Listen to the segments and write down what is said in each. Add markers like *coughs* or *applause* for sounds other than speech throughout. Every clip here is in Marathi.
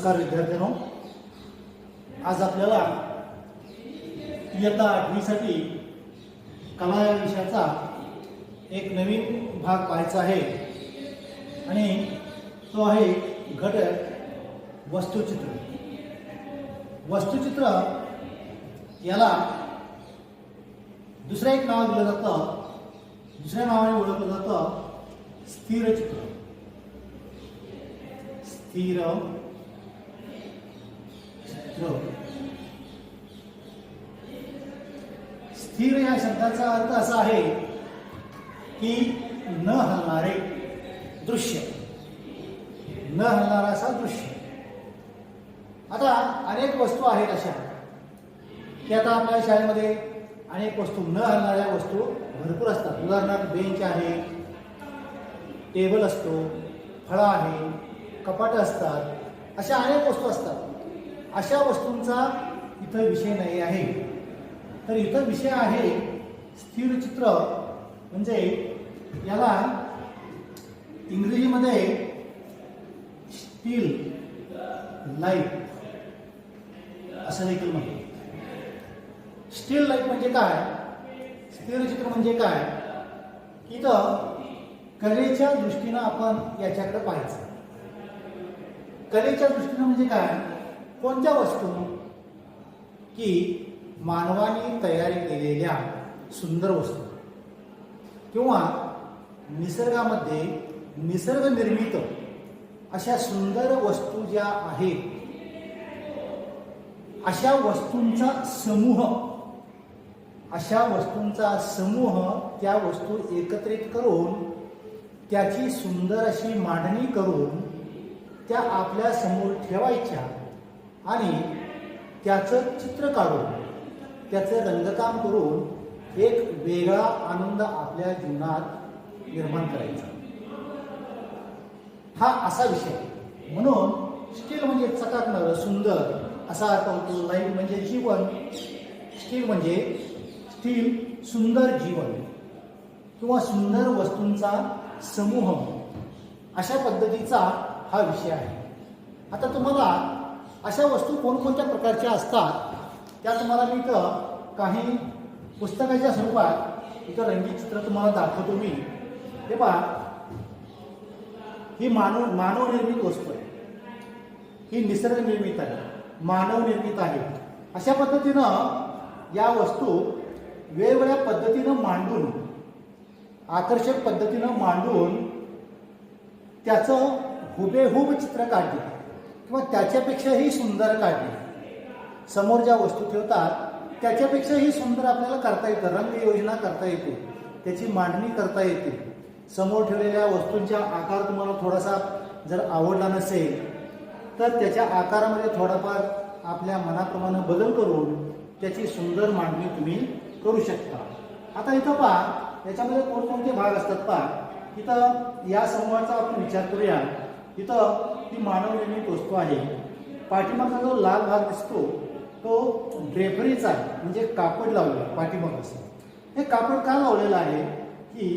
नमस्कार विद्यार्थ्यांनो. आज आपल्याला इयत्ता आठवीसाठी कला या विषयाचा एक नवीन भाग पाहायचा आहे. आणि तो आहे घटक वस्तुचित्र. वस्तुचित्र याला दुसरं एक नाव दिलं जातं. दुसऱ्या नावाने ओळखलं जातं स्थिरचित्र. स्थिर हो. स्थिर या शब्दाचा अर्थ असा आहे की न हलणारे दृश्य. न हलणारा असा दृश्य. आता अनेक वस्तू आहेत अशा. की आता आपल्या शाळेमध्ये अनेक वस्तू न हलणाऱ्या वस्तू भरपूर असतात. उदाहरणार्थ बेंच आहे टेबल असतो फळं आहे कपाट असतात अशा अनेक वस्तू असतात. अशा वस्तूंचा इथं विषय नाही आहे. तर इथं विषय आहे स्थिर चित्र. म्हणजे याला इंग्रजीमध्ये स्टील लाईफ असं देखील म्हणतो स्टील लाईफ म्हणजे काय? स्थिर चित्र म्हणजे काय? इथं कलेच्या दृष्टीनं आपण याच्याकडे पाहायचं. कलेच्या दृष्टीनं म्हणजे काय? कोणत्या वस्तू? की मानवाने तयारी केलेल्या सुंदर वस्तू. किंवा निसर्गामध्ये निसर्गनिर्मित अशा सुंदर वस्तू ज्या आहेत अशा वस्तूंचा समूह अशा वस्तूंचा समूह त्या वस्तू एकत्रित करून त्याची सुंदर अशी मांडणी करून त्या आपल्यासमोर ठेवायच्या. आणि त्याचं चित्र काढून त्याचं रंगकाम करून एक वेगळा आनंद आपल्या जीवनात निर्माण करायचा. हा असा विषय. म्हणून स्टील म्हणजे चकाकणारं सुंदर असा अर्थ होतो. लाईफ म्हणजे जीवन स्टील म्हणजे स्टील सुंदर जीवन किंवा सुंदर वस्तूंचा समूह अशा पद्धतीचा हा विषय आहे. आता तुम्हाला अशा वस्तू कोणकोणत्या प्रकारच्या असतात त्या तुम्हाला मी इथं काही पुस्तकाच्या स्वरूपात इथं रंगीत चित्र तुम्हाला दाखवतो मी. हे पहा. ही मानव मानवनिर्मित वस्तू आहे. ही निसर्गनिर्मित आहे. मानवनिर्मित आहे. अशा पद्धतीनं या वस्तू वेगवेगळ्या पद्धतीनं मांडून आकर्षक पद्धतीनं मांडून त्याचं हुबेहूब चित्र काढले किंवा त्याच्यापेक्षाही सुंदर काढणे. समोर ज्या वस्तू ठेवतात त्याच्यापेक्षाही सुंदर आपल्याला करता येतं. रंगयोजना करता येते. त्याची मांडणी करता येते. समोर ठेवलेल्या वस्तूंचा आकार तुम्हाला थोडासा जर आवडला नसेल तर त्याच्या आकारामध्ये थोडाफार आपल्या मनाप्रमाणे बदल करून त्याची सुंदर मांडणी तुम्ही करू शकता. आता इथं पहा याच्यामध्ये कोणकोणते भाग असतात पहा. इथं या समूहाचा आपण विचार करूया. इथं ती मानवनिर्मित वस्तू आहे. पाठीमागचा जो लाल भाग दिसतो तो ड्रेफरीचा आहे. म्हणजे कापड लावलं पाठीमाग असं. हे कापड का लावलेलं आहे? की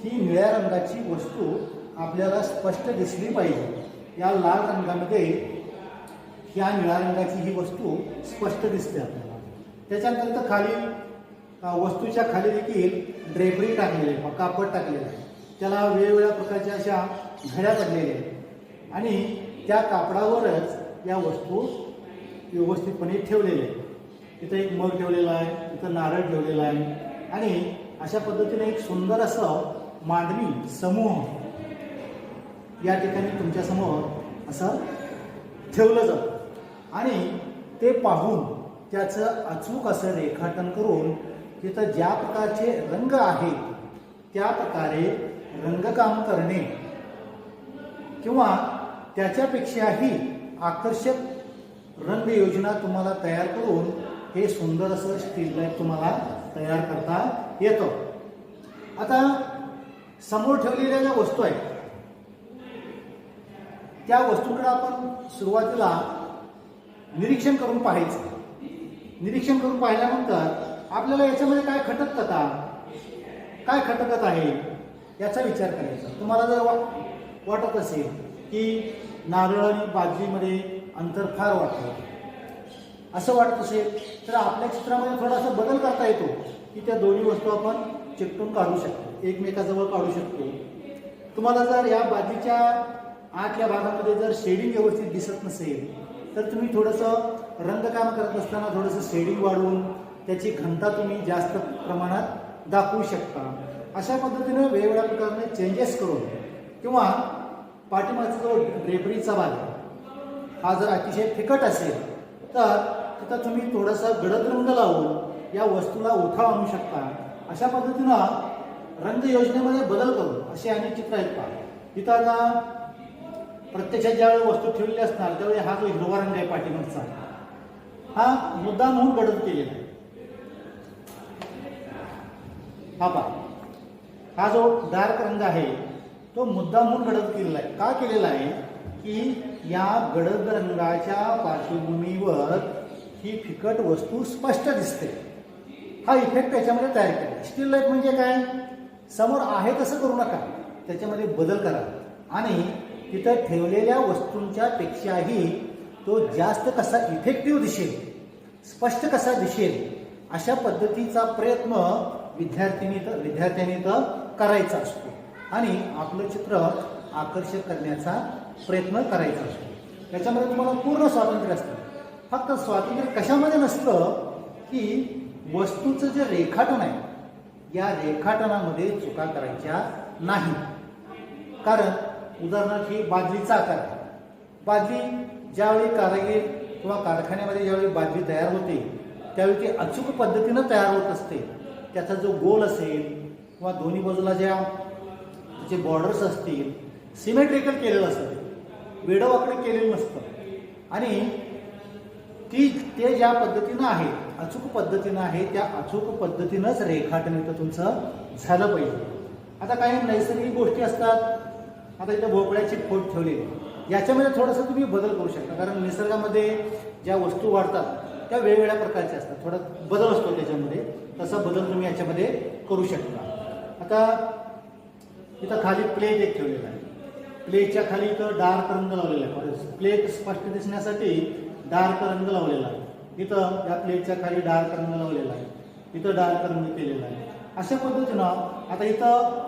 ही निळ्या रंगाची वस्तू आपल्याला स्पष्ट दिसली पाहिजे. या लाल रंगामध्ये ह्या निळ्या रंगाची ही वस्तू स्पष्ट दिसते आपल्याला. त्याच्यानंतर खाली वस्तूच्या खाली देखील ड्रेपरी टाकलेली आहे कापड टाकलेलं आहे. त्याला वेगवेगळ्या प्रकारच्या अशा घड्या टाकलेल्या आहेत. आणि त्या कापडावरच या वस्तू व्यवस्थितपणे ठेवलेल्या आहेत. इथं एक मग ठेवलेला आहे इथं नारळ ठेवलेला आहे आणि अशा पद्धतीने एक सुंदर असं मांडणी समूह या ठिकाणी तुमच्यासमोर असं ठेवलं जातं. आणि ते पाहून त्याचं अचूक असं रेखाटन करून तिथं ज्या प्रकारचे रंग आहेत त्या प्रकारे रंगकाम करणे किंवा त्याच्यापेक्षाही आकर्षक रंग योजना तुम्हाला तयार करून हे सुंदर असं स्टील लाईफ तुम्हाला तयार करता येतं. आता समोर ठेवलेल्या ज्या वस्तू आहेत त्या वस्तूकडे आपण सुरुवातीला निरीक्षण करून पाहायचं. निरीक्षण करून पाहिल्यानंतर आपल्याला याच्यामध्ये काय खटकतं का काय खटकत आहे याचा विचार करायचा. तुम्हाला जर वा वाटत असेल की नारळ आणि बाजरीमध्ये अंतर फार वाटतं असं वाटत असेल तर आपल्या चित्रामध्ये थोडासा बदल करता येतो की त्या दोन्ही वस्तू आपण चिकटून काढू शकतो एकमेकाजवळ काढू शकतो. तुम्हाला जर या बाजूच्या आतल्या भागामध्ये जर शेडिंग व्यवस्थित दिसत नसेल तर तुम्ही थोडंसं रंगकाम करत असताना थोडंसं शेडिंग वाढवून त्याची घनता तुम्ही जास्त प्रमाणात दाखवू शकता. अशा पद्धतीनं वेगवेगळ्या प्रकारने चेंजेस करून किंवा पाठीमागचा जो ड्रेपरीचा भाग आहे, हा जर अतिशय फिकट असेल तर तिथं तुम्ही थोडासा गडद रंग लावून या वस्तूला उठाव आणू शकता. अशा पद्धतीनं रंग योजनेमध्ये बदल करून असे अनेक चित्र आहेत पहा. तिथं आता प्रत्यक्षात ज्यावेळी वस्तू ठेवलेली असणार त्यावेळी हा जो हिरवा रंग आहे पाठीमागचा हा मुद्दा म्हणून गडद केलेला आहे. हा पहा. हा जो डार्क रंग आहे तो मुद्दामून म्हणून गडद केलेला आहे. का केलेला आहे? की या गडद रंगाच्या पार्श्वभूमीवर ही फिकट वस्तू स्पष्ट दिसते. हा इफेक्ट त्याच्यामध्ये तयार केला. स्टील लाईफ म्हणजे काय? समोर आहे तसं करू नका. त्याच्यामध्ये बदल करा. आणि तिथं ठेवलेल्या वस्तूंच्या पेक्षाही तो जास्त कसा इफेक्टिव्ह दिसेल स्पष्ट कसा दिसेल अशा पद्धतीचा प्रयत्न विद्यार्थिनी तर विद्यार्थ्यांनी तर करायचा असतो. आणि आपलं चित्र आकर्षक करण्याचा प्रयत्न करायचा असतो. त्याच्यामध्ये तुम्हाला पूर्ण स्वातंत्र्य असतं. फक्त स्वातंत्र्य कशामध्ये नसतं की वस्तूचं जे रेखाटन आहे या रेखाटनामध्ये चुका करायच्या नाही. कारण उदाहरणार्थ ही बादलीचा आकार आहे. बादली ज्यावेळी कारागीर किंवा कारखान्यामध्ये ज्यावेळी बादली तयार होते त्यावेळी ती अचूक पद्धतीनं तयार होत असते. त्याचा जो गोल असेल किंवा दोन्ही बाजूला ज्या जे बॉर्डर्स असतील सिमेट्रिकल केलेलं असतं. वेडोवाकडे केलेलं नसतं. आणि ती ते ज्या पद्धतीनं आहे अचूक पद्धतीनं आहे त्या अचूक पद्धतीनंच रेखाटन इथं तुमचं झालं पाहिजे. आता काही नैसर्गिक गोष्टी असतात. आता इथं भोपळ्याची फोट ठेवलेली. याच्यामध्ये थोडंसं तुम्ही बदल करू शकता. कारण निसर्गामध्ये ज्या वस्तू वाढतात त्या वेगवेगळ्या प्रकारच्या असतात. थोडा बदल असतो त्याच्यामध्ये. तसा बदल तुम्ही याच्यामध्ये करू शकता. आता इथं खाली प्लेट एक ठेवलेला आहे. प्लेटच्या खाली इथं डार्क रंग लावलेला आहे. प्लेट स्पष्ट दिसण्यासाठी डार्क रंग लावलेला आहे. इथं या प्लेटच्या खाली डार्क रंग लावलेला आहे. इथं डार्क रंग केलेला आहे. अशा पद्धतीनं आता इथं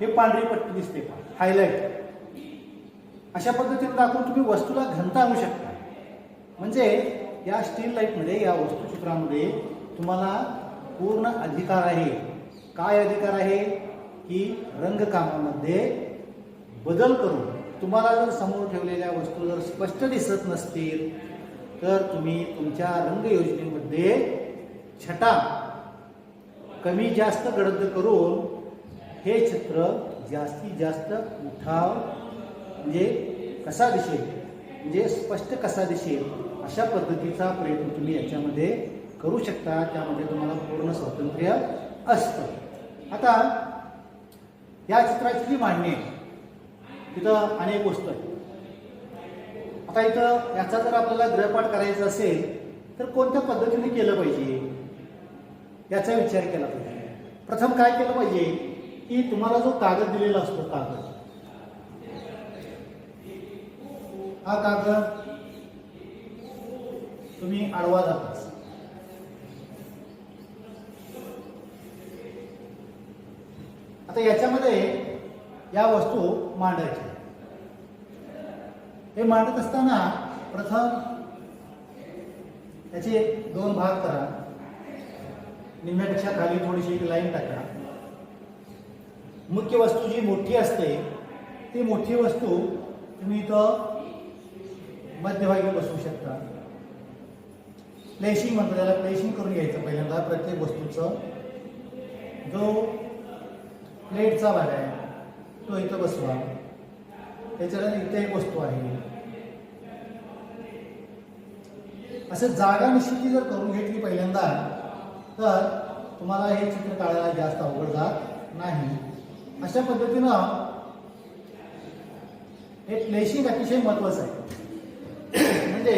हे पांढरी पट्टी दिसते का? हायलाईट अशा पद्धतीने दाखवून तुम्ही वस्तूला घनता आणू शकता. म्हणजे या स्टील लाईटमध्ये या वस्तूचित्रामध्ये तुम्हाला पूर्ण अधिकार आहे. काय अधिकार आहे? की रंगकामामध्ये बदल करून तुम्हाला जर समोर ठेवलेल्या वस्तू जर स्पष्ट दिसत नसतील तर तुम्ही तुमच्या रंगयोजनेमध्ये छटा कमी जास्त गडद करून हे चित्र जास्तीत जास्त उठाव म्हणजे कसा दिसेल म्हणजे स्पष्ट कसा दिसेल अशा पद्धतीचा प्रयत्न तुम्ही याच्यामध्ये करू शकता. त्यामध्ये तुम्हाला पूर्ण स्वातंत्र्य असतं. आता या चित्राची मांडणी आहे तिथं अनेक वस्तू आहेत. आता इथं याचा जर आपल्याला ग्रहपाठ करायचा असेल तर कोणत्या पद्धतीने केलं पाहिजे? याचा विचार केला पाहिजे. प्रथम काय केलं पाहिजे? की तुम्हाला जो कागद दिलेला असतो कागद. हा कागद तुम्ही आडवा जाता आता याच्यामध्ये या वस्तू मांडायच्या हे मांडत असताना प्रथम त्याचे दोन भाग करा. निम्म्यापेक्षा खाली थोडीशी एक लाईन टाका. मुख्य वस्तू जी मोठी असते ती मोठी वस्तू तुम्ही इथं मध्यभागी बसवू शकता. प्लेशिंग म्हणतो त्याला प्लेशिंग करून घ्यायचं पहिल्यांदा प्रत्येक वस्तूचं. जो प्लेटचा भाग आहे. तो इथं बसवा त्याच्यानंतर इथे एक वस्तू आहे. असं जागा निश्चिती जर करून घेतली पहिल्यांदा तर तुम्हाला हे चित्र काढायला जास्त अवघड जात नाही. अशा पद्धतीनं हे प्लेशिंग अतिशय महत्वाचं आहे. म्हणजे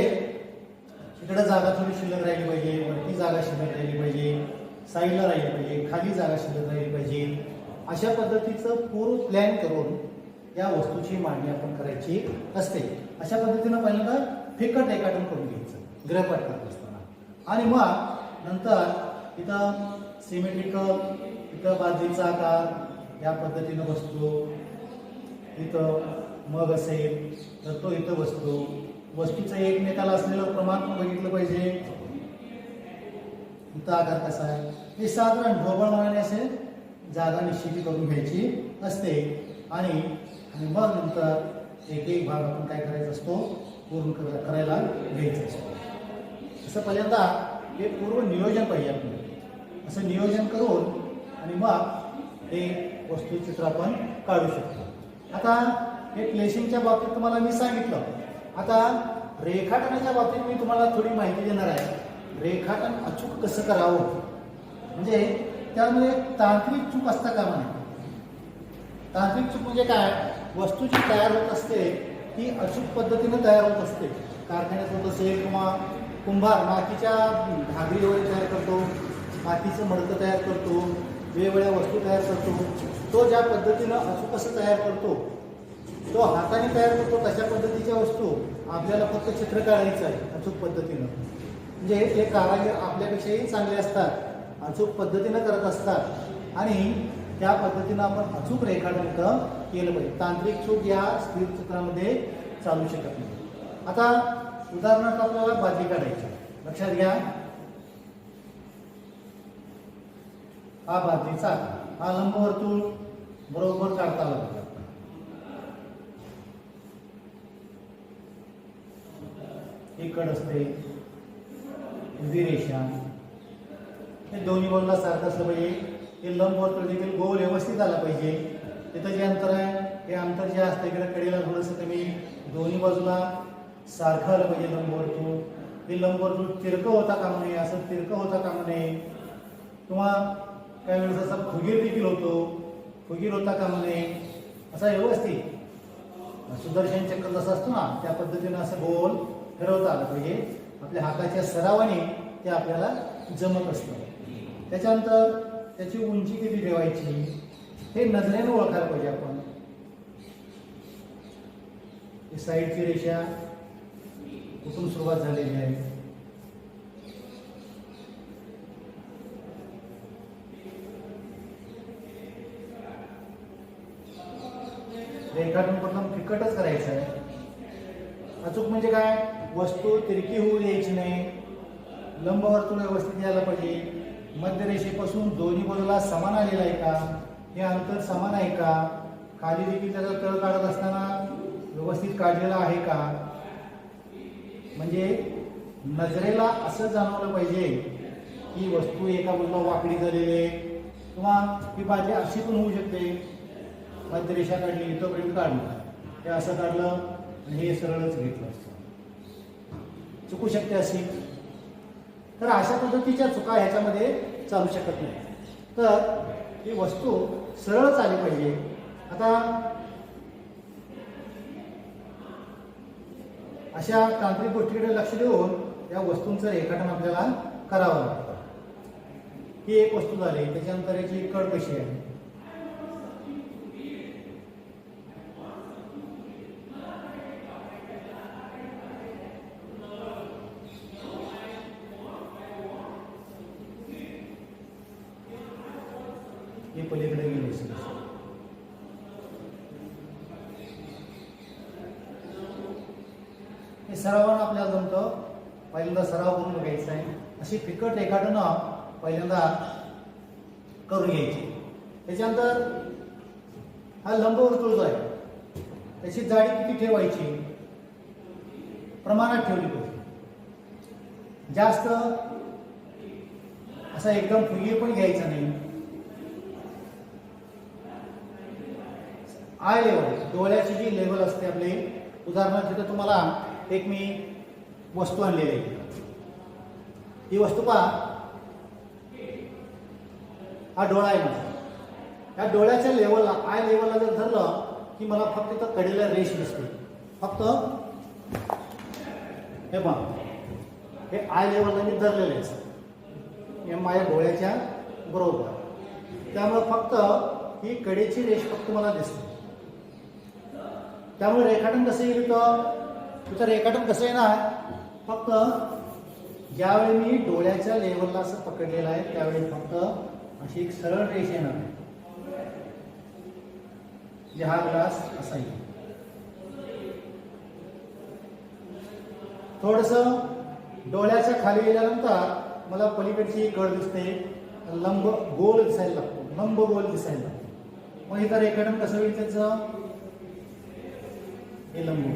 इकडं जागा थोडी शिल्लक राहिली पाहिजे वरती जागा शिल्लक राहिली पाहिजे साईडला राहिली पाहिजे खाली जागा शिल्लक राहिली पाहिजे. अशा पद्धतीचं पूर्व प्लॅन करून या वस्तूची मांडणी आपण करायची असते. अशा पद्धतीनं पहिल्यांदा फिकट रेखाटन करून घ्यायचं ग्रहपाठ करत असताना. आणि मग नंतर इथं सिमेट्रिकल इथं बाजरीचा आकार या पद्धतीनं बसतो इथं मग असेल तर तो इथं बसतो वस्तूचं एकमेकाला असलेलं प्रमाण पण बघितलं पाहिजे. इथं आकार कसा आहे? हे साधारण ढोबळ मानाने असेल जागा निश्चित करून घ्यायची असते. आणि आणि मग नंतर एक एक भाग आपण काय करायचा असतो? पूर्ण करायला घ्यायचा असतो. असं पहिल्यांदा हे पूर्व नियोजन पाहिजे आपल्याला असं नियोजन करून आणि मग हे वस्तुचित्र आपण काढू शकतो. आता हे प्लेसिंगच्या बाबतीत तुम्हाला मी सांगितलं. आता रेखाटनाच्या बाबतीत मी तुम्हाला थोडी माहिती देणार आहे. रेखाटन अचूक कसं करावं? म्हणजे त्यामुळे तांत्रिक चूक असता कामा नये तांत्रिक चूक म्हणजे काय? वस्तू जी तयार होत असते ती अचूक पद्धतीनं तयार होत असते. कारखान्यात होत असेल किंवा कुंभार मातीच्या घागरी वगैरे तयार करतो मातीचं मडकं तयार करतो वेगवेगळ्या वस्तू तयार करतो. तो ज्या पद्धतीनं अचूक असं तयार करतो तो हाताने तयार करतो तशा पद्धतीच्या वस्तू आपल्याला फक्त चित्र काढायचं आहे अचूक पद्धतीनं. म्हणजे हे कारागीर आपल्यापेक्षाही चांगले असतात. अचूक पद्धतीनं करत असतात. आणि त्या पद्धतीनं आपण अचूक रेखाटन केलं पाहिजे. तांत्रिक चूक या स्थिर चित्रामध्ये चालू शकत नाही. आता उदाहरणार्थ आपल्याला बाजी काढायची लक्षात घ्या. हा बाजरीचा हा लंबवर्तुळ बरोबर काढता लागतो. एक कड असते. रेषा. हे दोन्ही बाजूला सारखं असलं पाहिजे. हे लंबवर्तुळ देखील गोल व्यवस्थित आला पाहिजे. तिथं जे अंतर आहे हे अंतर जे असतं इकडे कडेला थोडंसं कमी. दोन्ही बाजूला सारखं आलं पाहिजे लंबवर्तुळ हे लंबवर्तुळ तिरकं होता काम नये असं तिरकं होता काम नये. किंवा काही वेळेस असा फुगीर देखील होतो. फुगीर होता काम नये. असा व्यवस्थित. सुदर्शन चक्र जसं असतो ना त्या पद्धतीनं असं गोल ठरवता आलं पाहिजे. आपल्या हाताच्या सरावाने ते आपल्याला जमत असतं. त्याच्यानंतर त्याची उंची किती ठेवायची? हे नजरेनं ओळखायला पाहिजे आपण. साईडची रेषा कुठून सुरुवात झालेली आहे? रेखाटून प्रथम फिकटच करायचं आहे. अचूक म्हणजे काय? वस्तू तिरकी होऊ द्यायची नाही. लंबवर्तुळ व्यवस्थित यायला पाहिजे. मध्यरेषेपासून दोन्ही बाजूला समान आलेला आहे का? हे अंतर समान आहे का? खाली देखील त्याचा तळ काढत असताना व्यवस्थित काढलेला आहे का? म्हणजे नजरेला असं जाणवलं पाहिजे की वस्तू एका बाजूला वाकडी झालेली आहे किंवा ही बाजी अशी पण होऊ शकते. मध्यरेषा काढली तोपर्यंत काढलं. हे असं काढलं आणि हे सरळच घेतलं असतं. चुकू शकते अशी. तर अशा पद्धतीच्या चुका ह्याच्यामध्ये चालू शकत नाही. तर ही वस्तू सरळ चालली पाहिजे. आता अशा तांत्रिक गोष्टीकडे लक्ष देऊन या वस्तूंचं रेखाटन आपल्याला करावं लागतं. ही एक वस्तू झाली त्याच्यानंतर याची कड कशी आहे हे पलीकडे गेले सगळं हे सरावानं आपल्याला जमतं पहिल्यांदा सराव करून बघायचा आहे तिखट फिकट पहिल्यांदा करून घ्यायची. त्याच्यानंतर हा लंबवर्तुळ जो आहे त्याची जाडी किती ठेवायची? प्रमाणात ठेवली पाहिजे. जास्त असा एकदम फुगे पण घ्यायचा नाही. आय लेवल डोळ्याची जी लेवल असते आपली उदाहरणार्थ तिथं तुम्हाला एक मी वस्तू आणलेली आहे. ही वस्तू पहा. हा डोळा आहे माझा. या डोळ्याच्या लेवलला आय लेवलला जर धरलं की मला फक्त इथं कडेला रेष दिसते फक्त हे पहा. हे आय लेवलला मी धरलेले आहे. हे माझ्या डोळ्याच्या बरोबर. त्यामुळे फक्त ही कडेची रेष फक्त मला दिसते. त्यामुळे रेखाटन कसं येईल तर तुझं रेखाटन कसं येणार? फक्त ज्यावेळी मी डोळ्याच्या लेवलला असं पकडलेलं आहे त्यावेळी फक्त अशी एक सरळ रेष येणार आहे. म्हणजे हा ग्लास असा येईल थोडस डोळ्याच्या खाली गेल्यानंतर मला पलीकडची एक गड दिसते. लंब गोल दिसायला लागतो. लंब गोल दिसायला लागतो. मग इतर रेखाटन कसं होईल त्याचं? हे लंब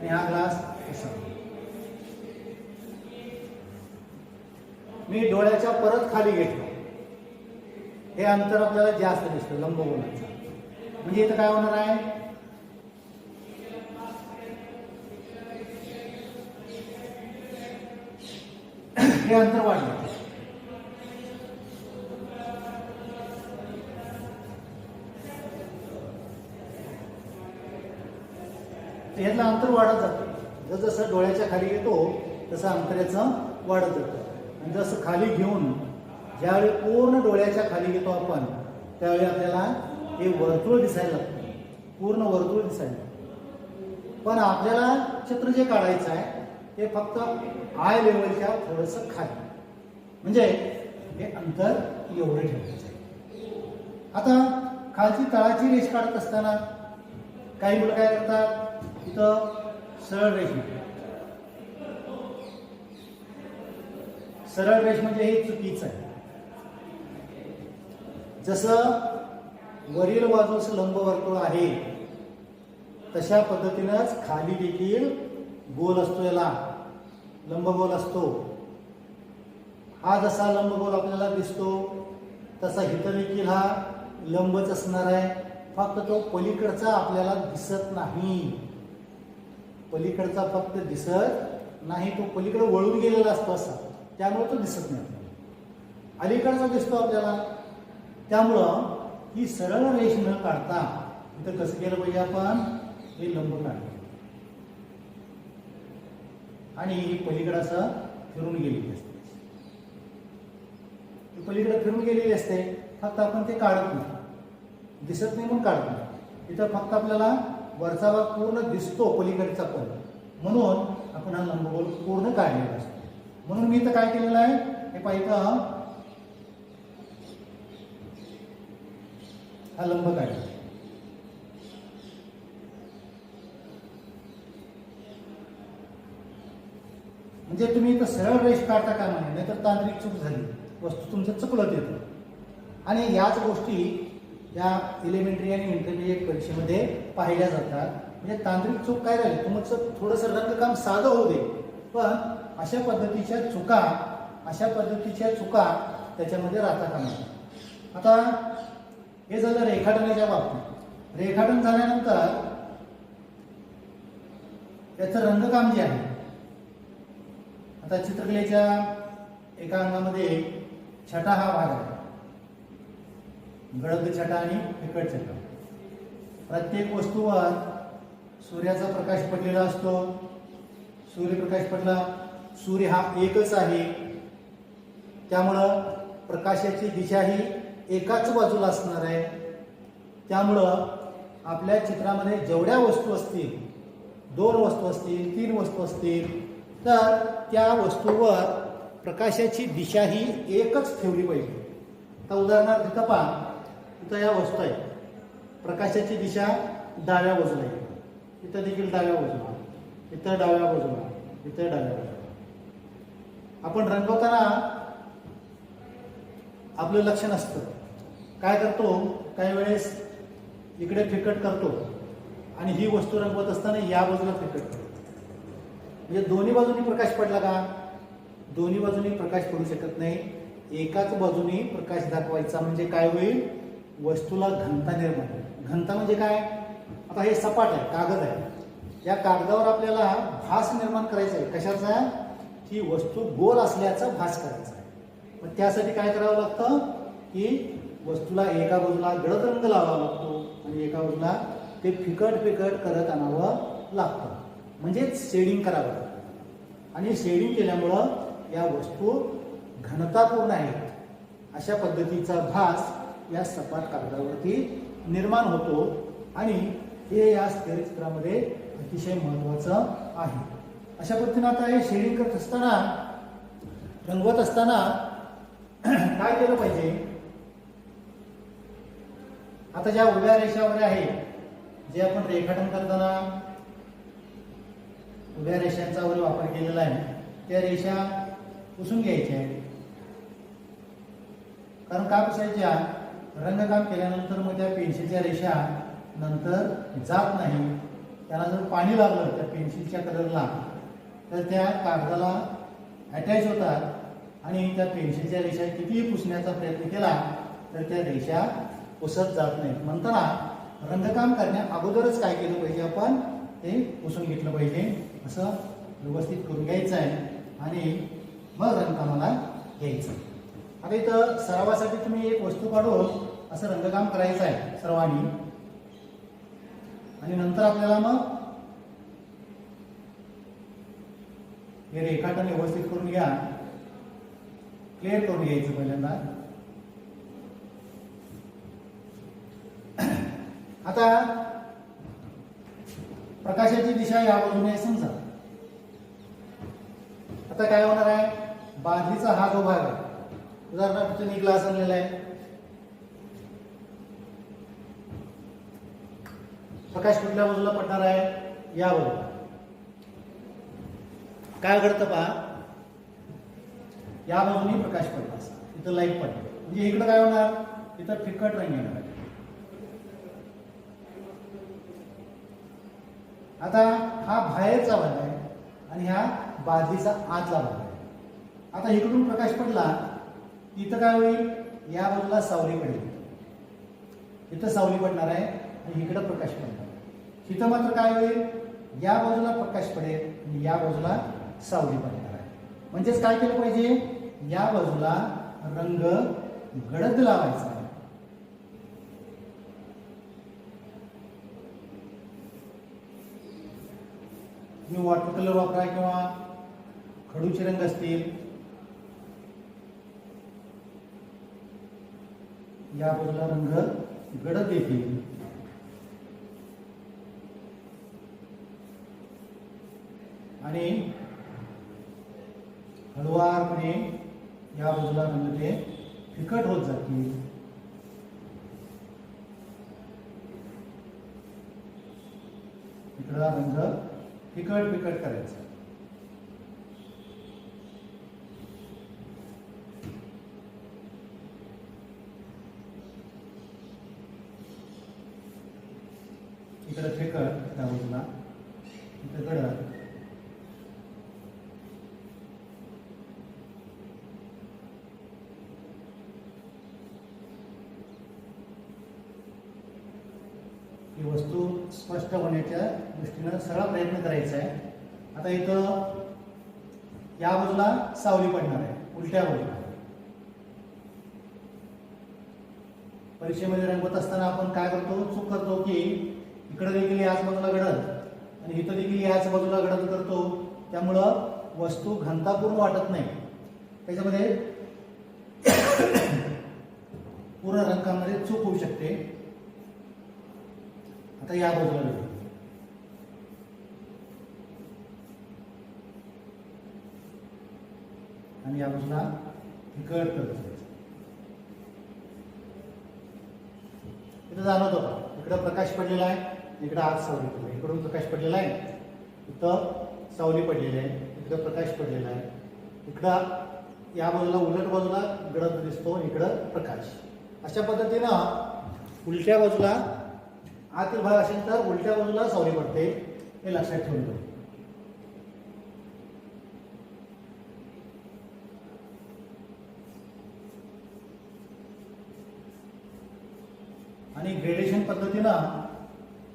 आणि हा ग्लास असा. मी डोळ्याच्या परत खाली घेतलो हे अंतर आपल्याला जास्त दिसतं लंबगोलाचं. म्हणजे इथं काय होणार आहे? हे अंतर वाढलं. यातलं अंतर वाढत जातं. जसं डोळ्याच्या खाली येतो तसं अंतराचं वाढत जातं. जसं खाली घेऊन ज्यावेळी पूर्ण डोळ्याच्या खाली घेतो आपण त्यावेळी आपल्याला हे वर्तुळ दिसायला लागतं. पूर्ण वर्तुळ दिसायला लागतं. पण आपल्याला चित्र जे काढायचं आहे ते फक्त आय लेवलच्या थोडंसं खाली. म्हणजे हे अंतर एवढं ठेवायचं आहे. आता खालची तळाची रेष काढत असताना काही मुलं काय करतात? इथं सरळ रेष सरळ रेष म्हणजे हे चुकीचं आहे. जसं वरील बाजूस लंबवर्तुळ आहे तशा पद्धतीनंच खाली देखील गोल असतो याला. लंबगोल असतो. हा जसा लंबगोल आपल्याला दिसतो तसा हिथं देखील हा लंबच असणार आहे. फक्त तो पलीकडचा आपल्याला दिसत नाही. पलीकडचा फक्त दिसत नाही तो पलीकडे वळून गेलेला असतो असा. त्यामुळे तो दिसत नाही आपल्याला. अलीकडचा दिसतो आपल्याला. त्यामुळं ही सरळ रेष न काढता इथं कसं केलं पाहिजे आपण? हे लंब काढलं. आणि ही पलीकडे असं फिरून गेलेली असते. ही पलीकडे फिरून गेलेली असते फक्त आपण ते काढत नाही. दिसत नाही म्हणून काढत नाही. इथं फक्त आपल्याला वरचा भाग पूर्ण दिसतो पलीकडचा पण. म्हणून आपण हा लंबगोल पूर्ण काढलेला असतो. म्हणून मी इथं काय केलेलं आहे? हे पाहिजे हा. लंब काढला म्हणजे तुम्ही इथं सरळ रेष काढता का नाही? नाहीतर तांत्रिक चूक झाली. वस्तू तुमचं चुकलं येतं. आणि याच गोष्टी या एलिमेंटरी आणि इंटरमिजिएट परीक्षेमध्ये पाहिल्या जातात. म्हणजे तांत्रिक चूक काय झाली? तुमचं थोडंसं रंगकाम साधं होऊ दे. पण अशा पद्धतीच्या चुका अशा पद्धतीच्या चुका त्याच्यामध्ये राहता कामा आता हे झालं रेखाटनाच्या बाबतीत. रेखाटन झाल्यानंतर याचं रंगकाम जे आहे आता चित्रकलेच्या एका अंगामध्ये छटा हा भाग आहे. गडद छटा आणि फिकट छटा. प्रत्येक वस्तूवर सूर्याचा प्रकाश पडलेला असतो. सूर्यप्रकाश पडला सूर्य हा एकच आहे. त्यामुळं प्रकाशाची दिशा ही एकाच बाजूला असणार आहे. त्यामुळं आपल्या चित्रामध्ये जेवढ्या वस्तू असतील दोन वस्तू असतील तीन वस्तू असतील तर त्या वस्तूवर प्रकाशाची दिशा ही एकच ठेवली पाहिजे. आता उदाहरणार्थ इथं पहा इथं या वस्तू आहेत. प्रकाशाची दिशा डाव्या बाजूला आहे. इथं देखील डाव्या बाजूला. इथं डाव्या बाजूला. इथं डाव्या बाजूला. आपण रंगवताना आपलं लक्ष नसतं. काय करतो? काही वेळेस इकडे फिकट करतो आणि ही वस्तू रंगवत असताना या बाजूला फिकट करतो. म्हणजे दोन्ही बाजूनी प्रकाश पडला का? दोन्ही बाजूनी प्रकाश पडू शकत नाही. एकाच बाजूनी प्रकाश दाखवायचा म्हणजे काय होईल? वस्तूला घनता निर्माण होईल. घनता म्हणजे काय? आता हे सपाट आहे कागद आहे. या कागदावर आपल्याला भास निर्माण करायचा आहे. कशाचा? ती वस्तू गोल असल्याचा भास करायचा आहे. मग त्यासाठी काय करावं लागतं? की वस्तूला एका बाजूला गडद रंग लावावा लागतो आणि एका बाजूला ते फिकट फिकट करत आणावं लागतं. म्हणजेच शेडिंग करावं लागतं. आणि शेडिंग केल्यामुळं या वस्तू घनतापूर्ण आहेत. अशा पद्धतीचा भास या सपाट कागदावरती निर्माण होतो आणि हे या स्थिरचित्रामध्ये अतिशय महत्वाचं आहे. अशा पद्धतीने आता हे शेडिंग करत असताना रंगवत असताना *clears throat* काय केलं पाहिजे? आता ज्या उभ्या रेषा वगैरे आहे जे आपण रेखाटन करताना उभ्या रेषांचा वगैरे वापर केलेला आहे त्या रेषा पुसून घ्यायच्या कारण का पुसायच्या? रंगकाम केल्यानंतर मग त्या पेन्सिलच्या रेषा नंतर जात नाही. त्याला जर पाणी लागलं त्या पेन्सिलच्या कलरला तर त्या कागदाला अटॅच होतात आणि त्या पेन्सिलच्या रेषा कितीही पुसण्याचा प्रयत्न केला तर त्या रेषा पुसत जात नाहीत. म्हणताना रंगकाम करण्या अगोदरच काय केलं पाहिजे आपण? ते पुसून घेतलं पाहिजे. असं व्यवस्थित करून घ्यायचं आहे आणि मग रंगकामाला घ्यायचं. आता इथं सरावासाठी तुम्ही एक वस्तू काढून असं रंगकाम करायचं आहे सर्वांनी. आणि नंतर आपल्याला मग हे रेखाटन व्यवस्थित करून घ्या क्लिअर करून घ्यायचं पहिल्यांदा आता प्रकाशाची दिशा या बाजूने समजा आता काय होणार आहे बादलीचा हा जो भाग आहे उदाहरणार्थ तुम्ही ग्लास आणलेला आहे प्रकाश कुठल्या बाजूला पडणार आहे या बाजूला काय घडतं पहा? या बाजूने प्रकाश पडला असा. इथं लाइट पडली. म्हणजे इकडं काय होणार? इथं फिकट रंग येणार आता हा बाहेरचा भाग आहे आणि हा बादलीचा आतला भाग आहे. आता इकडून प्रकाश पडला इथं काय होईल? या बाजूला सावली पडेल. इथं सावली पडणार आहे आणि इकडं प्रकाश पडणार इथं मात्र काय होईल? या बाजूला प्रकाश पडेल आणि या बाजूला सावली पडणार आहे म्हणजेच काय केलं पाहिजे? या बाजूला रंग गडद लावायचा आहे. तुम्ही वॉटर कलर वापरा किंवा खडूचे रंग असतील. या बाजूला रंग गडद येतील. आणि हळुवारपणे या बाजूला म्हणजे ते फिकट होत जातील. इकडला रंग फिकट फिकट करायचा इकडे फिकट त्या बाजूला इकडे गडद ही वस्तू स्पष्ट होण्याच्या दृष्टीनं सगळा प्रयत्न करायचा आहे आता इथं या बाजूला सावली पडणार आहे उलट्या बाजूला परीक्षेमध्ये रंगवत असताना आपण काय करतो? चूक करतो की इकडे देखील याच बाजूला घडत आणि इथं देखील याच बाजूला घडत करतो. त्यामुळं वस्तू घनतापूर्ण वाटत नाही. त्याच्यामध्ये *coughs* पूर्ण रंगामध्ये चूक होऊ शकते. आता या बाजूला घडतो आणि या बाजूला तिकट करतो. इथं जाणवत होता इकडं प्रकाश पडलेला आहे इकडं आत सावली पडली. इकडून प्रकाश पडलेला आहे. इथं सावली पडलेली आहे इकडं प्रकाश पडलेला आहे. इकडं या बाजूला उलट बाजूला गडद दिसतो इकडं प्रकाश. अशा पद्धतीनं उलट्या बाजूला आतील भाग असेल तर उलट्या बाजूला सावली पडते हे लक्षात ठेवून पाहिजे आणि ग्रेडेशन पद्धतीनं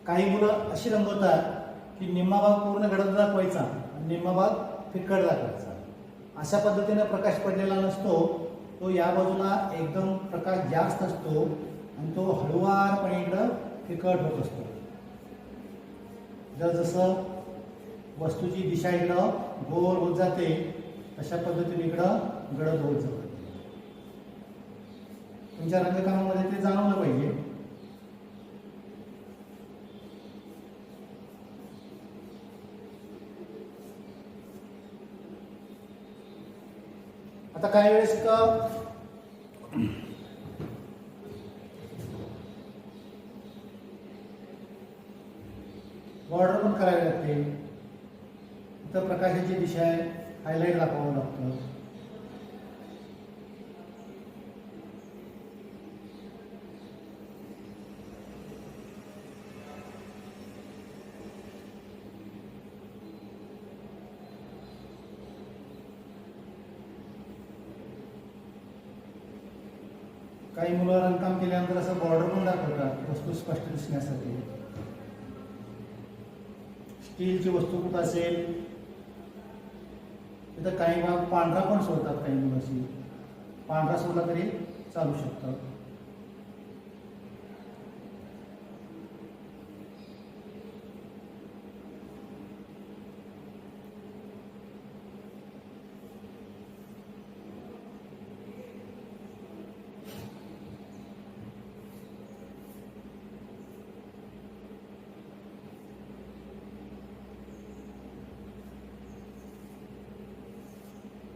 काही मुलं अशी रंगवतात की निम्मा भाग पूर्ण गडद दाखवायचा आणि निम्मा भाग फिक्कट दाखवायचा. अशा पद्धतीनं प्रकाश पडलेला नसतो तो या बाजूला एकदम प्रकाश जास्त असतो आणि तो हळुवारपणे इकडं फिकट होत असतो. जर जसं वस्तूची दिशा इकडं गोल होत जाते तशा पद्धतीने इकडं गडद होत जाते. तुमच्या रंगकामामध्ये ते जाणवलं पाहिजे. आता काही वेळेस इथं बॉर्डर पण करावी लागते. इथं प्रकाशाची दिशा आहे हायलाईट दाखवावं लागतं. काही मुलं रंगकाम केल्यानंतर असं बॉर्डर पण दाखवतात वस्तू स्पष्ट दिसण्यासाठी. स्टीलची वस्तू कुठं असेल? तिथं काही भाग पांढरा पण सोडतात काही मुलं पांढरा सोडला तरी चालू शकतं.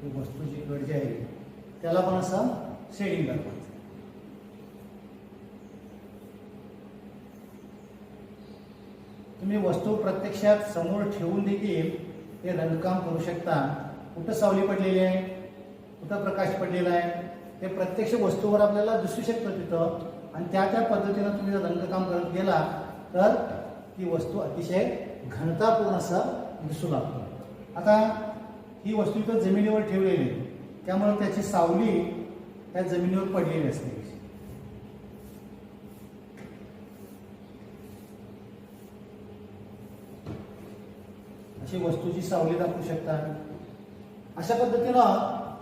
ही वस्तूची जी आहे त्याला पण असं शेडिंग दाखवायचं तुम्ही वस्तू प्रत्यक्षात समोर ठेवून देखील हे रंगकाम करू शकता. कुठं सावली पडलेली आहे? कुठं प्रकाश पडलेला आहे? हे प्रत्यक्ष वस्तूवर आपल्याला दिसू शकतं तिथं. आणि त्या त्या पद्धतीनं तुम्ही जर रंगकाम करत गेला तर ती वस्तू अतिशय घनतापूर्ण असं दिसू लागतं. आता ही वस्तू इथं जमिनीवर ठेवलेली आहे. त्यामुळे त्याची सावली त्या जमिनीवर पडलेली असते. अशी वस्तूची सावली दाखवू शकता. अशा पद्धतीनं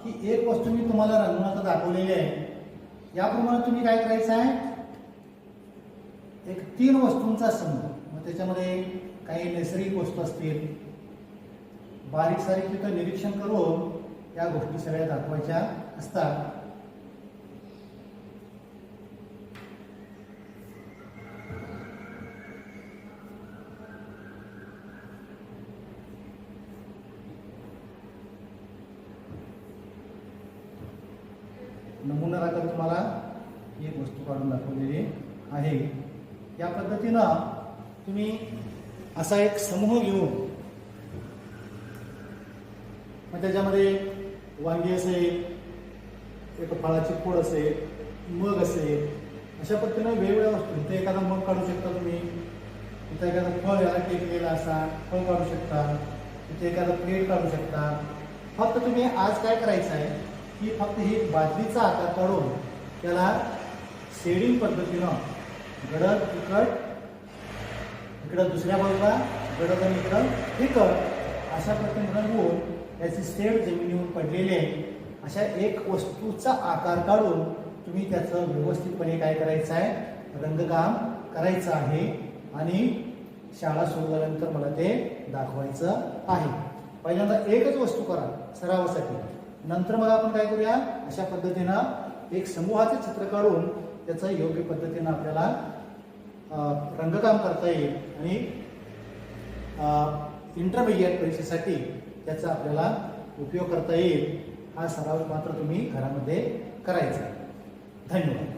ही एक वस्तू मी तुम्हाला रंगवून आता दाखवलेली आहे. याप्रमाणे तुम्ही काय करायचं आहे? एक तीन वस्तूंचा समूह. मग त्याच्यामध्ये काही नैसर्गिक वस्तू असतील बारीक सारीक तिथं निरीक्षण करून या गोष्टी सगळ्या दाखवायच्या असतात. नमुना आता तुम्हाला ही वस्तू काढून दाखवलेली आहे. या पद्धतीनं तुम्ही असा एक समूह घेऊन मग त्याच्यामध्ये वांगी असेल एक फळाची फोड असेल मग असेल अशा पद्धतीनं वेगवेगळ्या वस्तू. इथे एखादा मग काढू शकता तुम्ही. इथं एखादा फळ याला टेकलेला असा फळ काढू शकता. इथे एखादा प्लेट काढू शकता. फक्त तुम्ही आज काय करायचं आहे की फक्त ही बादलीचा आकार काढून त्याला शेडिंग पद्धतीनं गडद तिखट इकडं दुसऱ्या बाजूला गडद आणि इकडं तिखट अशा पद्धतीने रंगवून त्याची सेड जमिनीवर पडलेली आहे अशा एक वस्तूचा आकार काढून तुम्ही त्याचं व्यवस्थितपणे काय करायचं आहे? रंगकाम करायचं आहे आणि शाळा सुरू झाल्यानंतर मला ते दाखवायचं आहे. पहिल्यांदा एकच वस्तू करा सरावासाठी. नंतर मग आपण काय करूया? अशा पद्धतीनं एक समूहाचे चित्र काढून त्याचं योग्य पद्धतीनं आपल्याला रंगकाम करता येईल आणि इंटरमिडिएट परीक्षेसाठी त्याचा आपल्याला उपयोग करता येईल हा सराव मात्र तुम्ही घरामध्ये करायचा धन्यवाद.